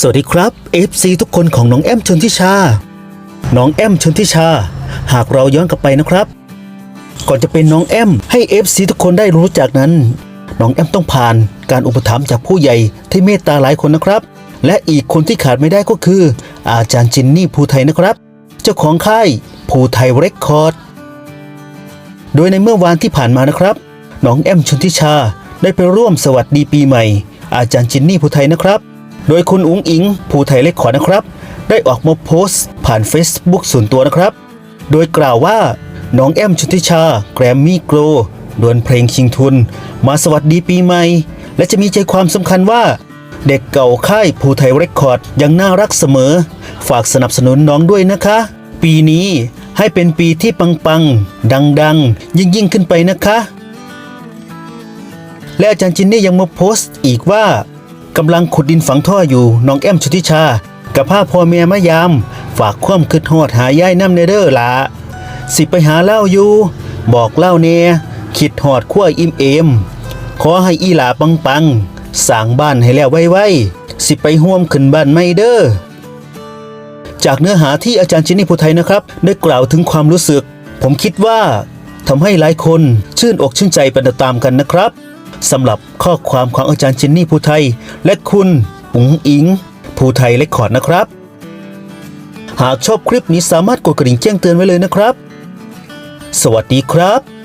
สวัสดีครับ FC ทุกคนของน้องแอมชนทิชา น้องแอมชนทิชา หากเราย้อนกลับไปนะครับ ก่อนจะเป็นน้องแอมให้ FC ทุกคนได้รู้จักนั้น น้องแอมต้องผ่านการอุปถัมภ์จากผู้ใหญ่ที่เมตตาหลายคนนะครับ และอีกคนที่ขาดไม่ได้ก็คือ อาจารย์จินนี่ภูไทยนะครับ เจ้าของค่ายภูไทยเรคคอร์ด โดยในเมื่อวานที่ผ่านมานะครับ น้องแอมชนทิชาได้ไปร่วมสวัสดีปีใหม่ อาจารย์จินนี่ภูไทยนะครับ โดยคุณอุ๋งอิงภูไทยเล็กขอนะครับ ได้ออกมาโพสต์ ผ่าน Facebook ส่วนตัวนะครับ โดยกล่าวว่าน้องแอมชนทิชา แกรมมี่โกลดวลเพลงชิงทุน มาสวัสดีปีใหม่ และจะมีใจความสำคัญว่า เด็กเก่าค่ายภูไทยเรคคอร์ดยังน่ารักเสมอ ฝากสนับสนุนน้องด้วยนะคะ ปีนี้ให้เป็นปีที่ปังๆ ดังๆ ยิ่งยิ่งๆขึ้นไปนะคะ และอาจารย์จินนี่ยังมาโพสต์อีกว่า กำลังขุดดินฝังท่ออยู่น้องแอมชุติชากับผ้าพ่อแม่มายาม ฝากความคิดฮอดหายายน้ำเนเดอร์ละสิไปหาเล่าอยู่ บอกเล่าเนคิดหอดขั้วอิ่มเอม ขอให้อีหลาปังปังสร้างบ้านให้แล้วไวๆสิไปห่วมขึ้นบ้านไม่เด้อจากเนื้อหาที่อาจารย์จินนี่ภูไทยนะครับ ได้กล่าวถึงความรู้สึก ผมคิดว่าทำให้หลายคนชื่นอกชื่นใจไปตามกันนะครับ สำหรับข้อความของอาจารย์จินนี่ภูไทย และคุณอุ๋งอิงภูไทยเลคคอร์ดนะครับ หากชอบคลิปนี้สามารถกดกระดิ่งแจ้งเตือนไว้เลยนะครับ สวัสดีครับ